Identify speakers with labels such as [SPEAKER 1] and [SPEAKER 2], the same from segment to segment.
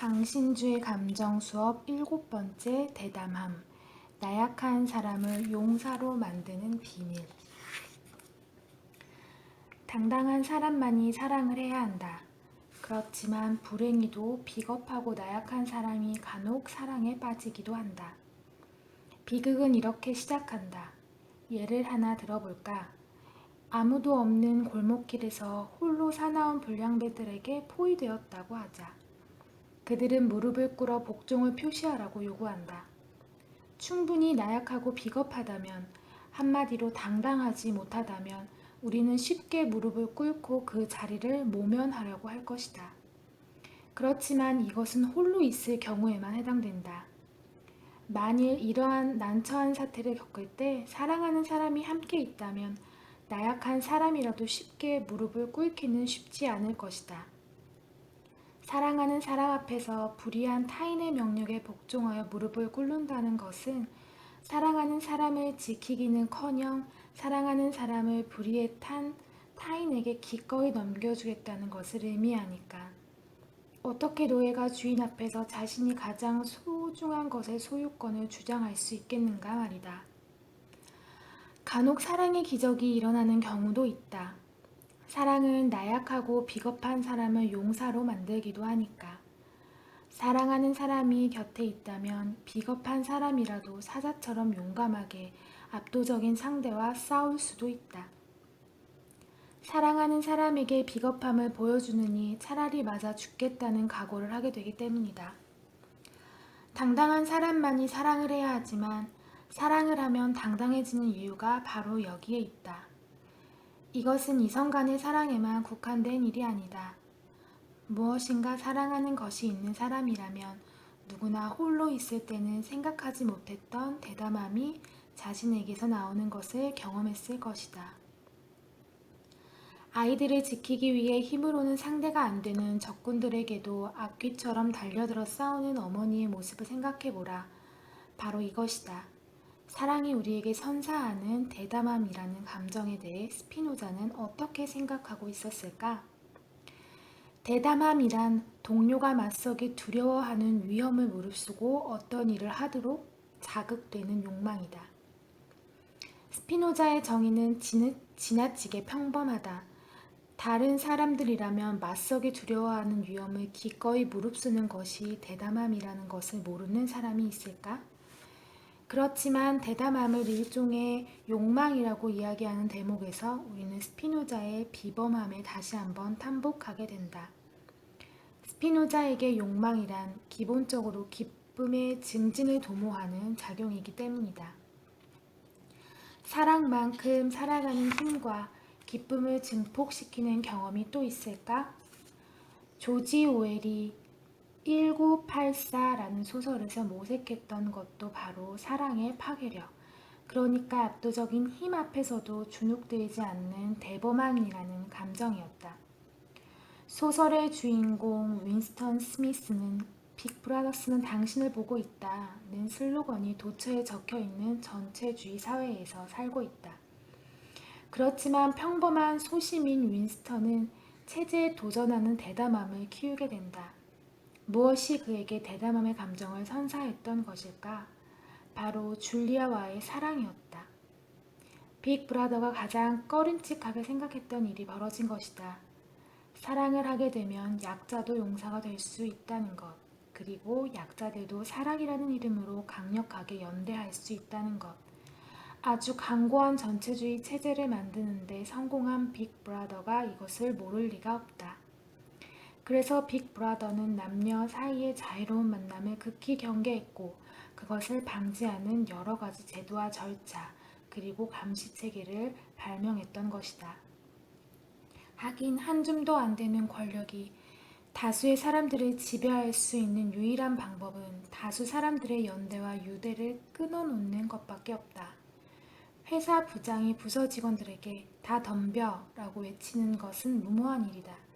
[SPEAKER 1] 강신주의 감정 수업 일곱 번째 대담함. 나약한 사람을 용사로 만드는 비밀. 당당한 사람만이 사랑을 해야 한다. 그렇지만 불행히도 비겁하고 나약한 사람이 간혹 사랑에 빠지기도 한다. 비극은 이렇게 시작한다. 예를 하나 들어볼까? 아무도 없는 골목길에서 홀로 사나운 불량배들에게 포위되었다고 하자. 그들은 무릎을 꿇어 복종을 표시하라고 요구한다. 충분히 나약하고 비겁하다면, 한마디로 당당하지 못하다면, 우리는 쉽게 무릎을 꿇고 그 자리를 모면하려고 할 것이다. 그렇지만 이것은 홀로 있을 경우에만 해당된다. 만일 이러한 난처한 사태를 겪을 때 사랑하는 사람이 함께 있다면 나약한 사람이라도 쉽게 무릎을 꿇기는 쉽지 않을 것이다. 사랑하는 사람 앞에서 불의한 타인의 명령에 복종하여 무릎을 꿇는다는 것은 사랑하는 사람을 지키기는커녕 사랑하는 사람을 불의에 탄 타인에게 기꺼이 넘겨주겠다는 것을 의미하니까. 어떻게 노예가 주인 앞에서 자신이 가장 소중한 것의 소유권을 주장할 수 있겠는가 말이다. 간혹 사랑의 기적이 일어나는 경우도 있다. 사랑은 나약하고 비겁한 사람을 용사로 만들기도 하니까. 사랑하는 사람이 곁에 있다면 비겁한 사람이라도 사자처럼 용감하게 압도적인 상대와 싸울 수도 있다. 사랑하는 사람에게 비겁함을 보여주느니 차라리 맞아 죽겠다는 각오를 하게 되기 때문이다. 당당한 사람만이 사랑을 해야 하지만 사랑을 하면 당당해지는 이유가 바로 여기에 있다. 이것은 이성 간의 사랑에만 국한된 일이 아니다. 무엇인가 사랑하는 것이 있는 사람이라면 누구나 홀로 있을 때는 생각하지 못했던 대담함이 자신에게서 나오는 것을 경험했을 것이다. 아이들을 지키기 위해 힘으로는 상대가 안 되는 적군들에게도 악귀처럼 달려들어 싸우는 어머니의 모습을 생각해보라. 바로 이것이다. 사랑이 우리에게 선사하는 대담함이라는 감정에 대해 스피노자는 어떻게 생각하고 있었을까? 대담함이란 동료가 맞서기 두려워하는 위험을 무릅쓰고 어떤 일을 하도록 자극되는 욕망이다. 스피노자의 정의는 지나치게 평범하다. 다른 사람들이라면 맞서기 두려워하는 위험을 기꺼이 무릅쓰는 것이 대담함이라는 것을 모르는 사람이 있을까? 그렇지만 대담함을 일종의 욕망이라고 이야기하는 대목에서 우리는 스피노자의 비범함에 다시 한번 탐복하게 된다. 스피노자에게 욕망이란 기본적으로 기쁨의 증진을 도모하는 작용이기 때문이다. 사랑만큼 살아가는 힘과 기쁨을 증폭시키는 경험이 또 있을까? 조지 오웰이 1984라는 소설에서 모색했던 것도 바로 사랑의 파괴력. 그러니까 압도적인 힘 앞에서도 주눅들지 않는 대범함이라는 감정이었다. 소설의 주인공 윈스턴 스미스는 빅브라더스는 당신을 보고 있다는 슬로건이 도처에 적혀 있는 전체주의 사회에서 살고 있다. 그렇지만 평범한 소시민 윈스턴은 체제에 도전하는 대담함을 키우게 된다. 무엇이 그에게 대담함의 감정을 선사했던 것일까? 바로 줄리아와의 사랑이었다. 빅 브라더가 가장 꺼림칙하게 생각했던 일이 벌어진 것이다. 사랑을 하게 되면 약자도 용사가 될 수 있다는 것, 그리고 약자들도 사랑이라는 이름으로 강력하게 연대할 수 있다는 것. 아주 강고한 전체주의 체제를 만드는데 성공한 빅 브라더가 이것을 모를 리가 없다. 그래서 빅 브라더는 남녀 사이의 자유로운 만남을 극히 경계했고 그것을 방지하는 여러 가지 제도와 절차 그리고 감시 체계를 발명했던 것이다. 하긴 한 줌도 안 되는 권력이 다수의 사람들을 지배할 수 있는 유일한 방법은 다수 사람들의 연대와 유대를 끊어놓는 것밖에 없다. 회사 부장이 부서 직원들에게 다 덤벼 라고 외치는 것은 무모한 일이다.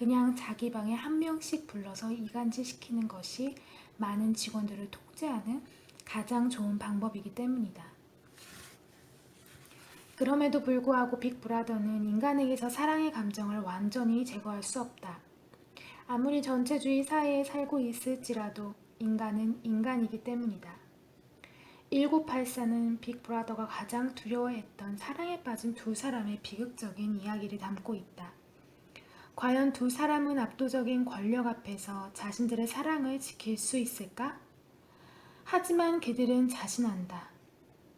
[SPEAKER 1] 그냥 자기 방에 한 명씩 불러서 이간질 시키는 것이 많은 직원들을 통제하는 가장 좋은 방법이기 때문이다. 그럼에도 불구하고 빅브라더는 인간에게서 사랑의 감정을 완전히 제거할 수 없다. 아무리 전체주의 사회에 살고 있을지라도 인간은 인간이기 때문이다. 1984는 빅브라더가 가장 두려워했던 사랑에 빠진 두 사람의 비극적인 이야기를 담고 있다. 과연 두 사람은 압도적인 권력 앞에서 자신들의 사랑을 지킬 수 있을까? 하지만 그들은 자신한다.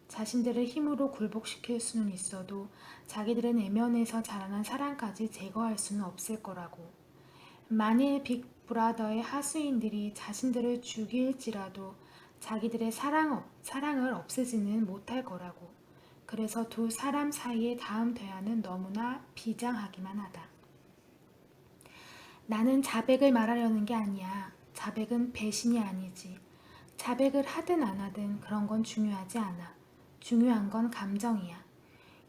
[SPEAKER 1] 자신들을 힘으로 굴복시킬 수는 있어도 자기들의 내면에서 자라난 사랑까지 제거할 수는 없을 거라고. 만일 빅브라더의 하수인들이 자신들을 죽일지라도 자기들의 사랑, 없- 사랑을 없애지는 못할 거라고. 그래서 두 사람 사이의 다음 대화는 너무나 비장하기만 하다. 나는 자백을 말하려는 게 아니야. 자백은 배신이 아니지. 자백을 하든 안 하든 그런 건 중요하지 않아. 중요한 건 감정이야.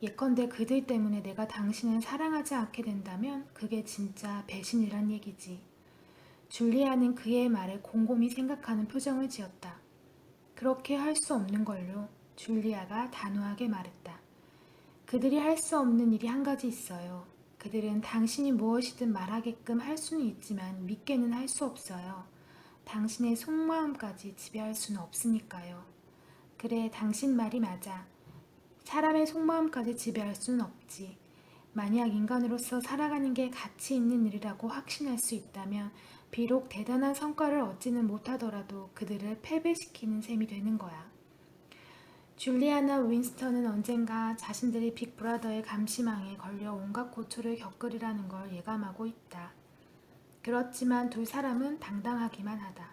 [SPEAKER 1] 예컨대 그들 때문에 내가 당신을 사랑하지 않게 된다면 그게 진짜 배신이란 얘기지. 줄리아는 그의 말에 곰곰이 생각하는 표정을 지었다. 그렇게 할 수 없는 걸로 줄리아가 단호하게 말했다. 그들이 할 수 없는 일이 한 가지 있어요. 그들은 당신이 무엇이든 말하게끔 할 수는 있지만 믿게는 할 수 없어요. 당신의 속마음까지 지배할 수는 없으니까요. 그래, 당신 말이 맞아. 사람의 속마음까지 지배할 수는 없지. 만약 인간으로서 살아가는 게 가치 있는 일이라고 확신할 수 있다면 비록 대단한 성과를 얻지는 못하더라도 그들을 패배시키는 셈이 되는 거야. 줄리아나 윈스턴은 언젠가 자신들이 빅브라더의 감시망에 걸려 온갖 고초를 겪으리라는 걸 예감하고 있다. 그렇지만 두 사람은 당당하기만 하다.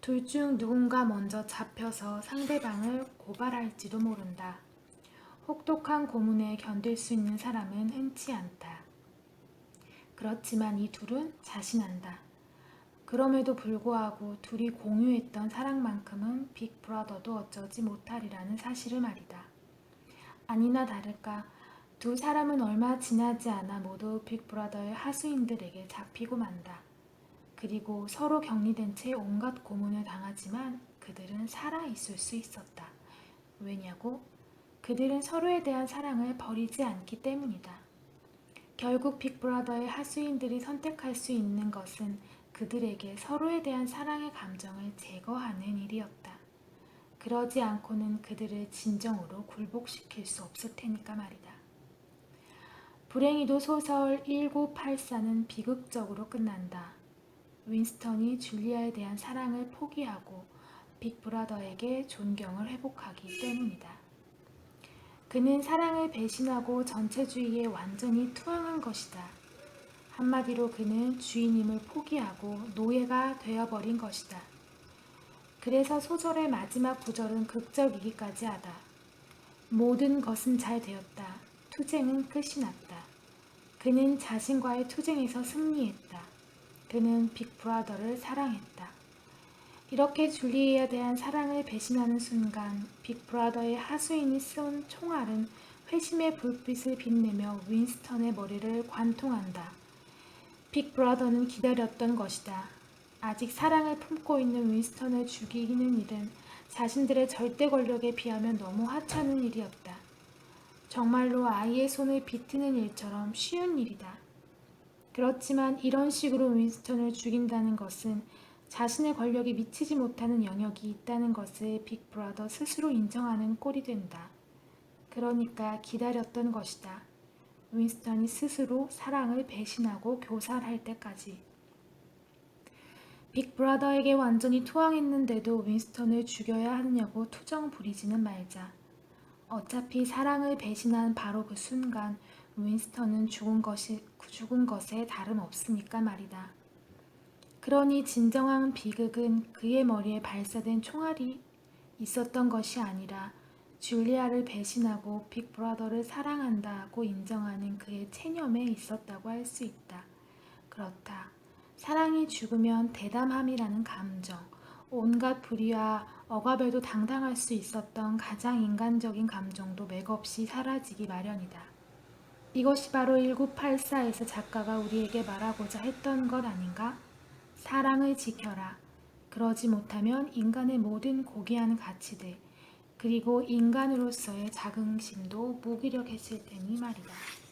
[SPEAKER 1] 둘 중 누군가 먼저 잡혀서 상대방을 고발할지도 모른다. 혹독한 고문에 견딜 수 있는 사람은 흔치 않다. 그렇지만 이 둘은 자신한다. 그럼에도 불구하고 둘이 공유했던 사랑만큼은 빅브라더도 어쩌지 못하리라는 사실을 말이다. 아니나 다를까 두 사람은 얼마 지나지 않아 모두 빅브라더의 하수인들에게 잡히고 만다. 그리고 서로 격리된 채 온갖 고문을 당하지만 그들은 살아있을 수 있었다. 왜냐고? 그들은 서로에 대한 사랑을 버리지 않기 때문이다. 결국 빅브라더의 하수인들이 선택할 수 있는 것은 그들에게 서로에 대한 사랑의 감정을 제거하는 일이었다. 그러지 않고는 그들을 진정으로 굴복시킬 수 없을 테니까 말이다. 불행히도 소설 1984는 비극적으로 끝난다. 윈스턴이 줄리아에 대한 사랑을 포기하고 빅브라더에게 존경을 회복하기 때문이다. 그는 사랑을 배신하고 전체주의에 완전히 투항한 것이다. 한마디로 그는 주인임을 포기하고 노예가 되어버린 것이다. 그래서 소설의 마지막 구절은 극적이기까지 하다. 모든 것은 잘 되었다. 투쟁은 끝이 났다. 그는 자신과의 투쟁에서 승리했다. 그는 빅브라더를 사랑했다. 이렇게 줄리에 대한 사랑을 배신하는 순간 빅브라더의 하수인이 쏜 총알은 회심의 불빛을 빛내며 윈스턴의 머리를 관통한다. 빅브라더는 기다렸던 것이다. 아직 사랑을 품고 있는 윈스턴을 죽이는 일은 자신들의 절대 권력에 비하면 너무 하찮은 일이었다. 정말로 아이의 손을 비트는 일처럼 쉬운 일이다. 그렇지만 이런 식으로 윈스턴을 죽인다는 것은 자신의 권력이 미치지 못하는 영역이 있다는 것을 빅브라더 스스로 인정하는 꼴이 된다. 그러니까 기다렸던 것이다. 윈스턴이 스스로 사랑을 배신하고 교살할 때까지. 빅브라더에게 완전히 투항했는데도 윈스턴을 죽여야 하느냐고 투정 부리지는 말자. 어차피 사랑을 배신한 바로 그 순간 윈스턴은 죽은 것이 죽은 것에 다름없으니까 말이다. 그러니 진정한 비극은 그의 머리에 발사된 총알이 있었던 것이 아니라 줄리아를 배신하고 빅브라더를 사랑한다고 인정하는 그의 체념에 있었다고 할 수 있다. 그렇다. 사랑이 죽으면 대담함이라는 감정, 온갖 불의와 억압에도 당당할 수 있었던 가장 인간적인 감정도 맥없이 사라지기 마련이다. 이것이 바로 1984에서 작가가 우리에게 말하고자 했던 것 아닌가? 사랑을 지켜라. 그러지 못하면 인간의 모든 고귀한 가치들, 그리고 인간으로서의 자긍심도 무기력해질 테니 말이다.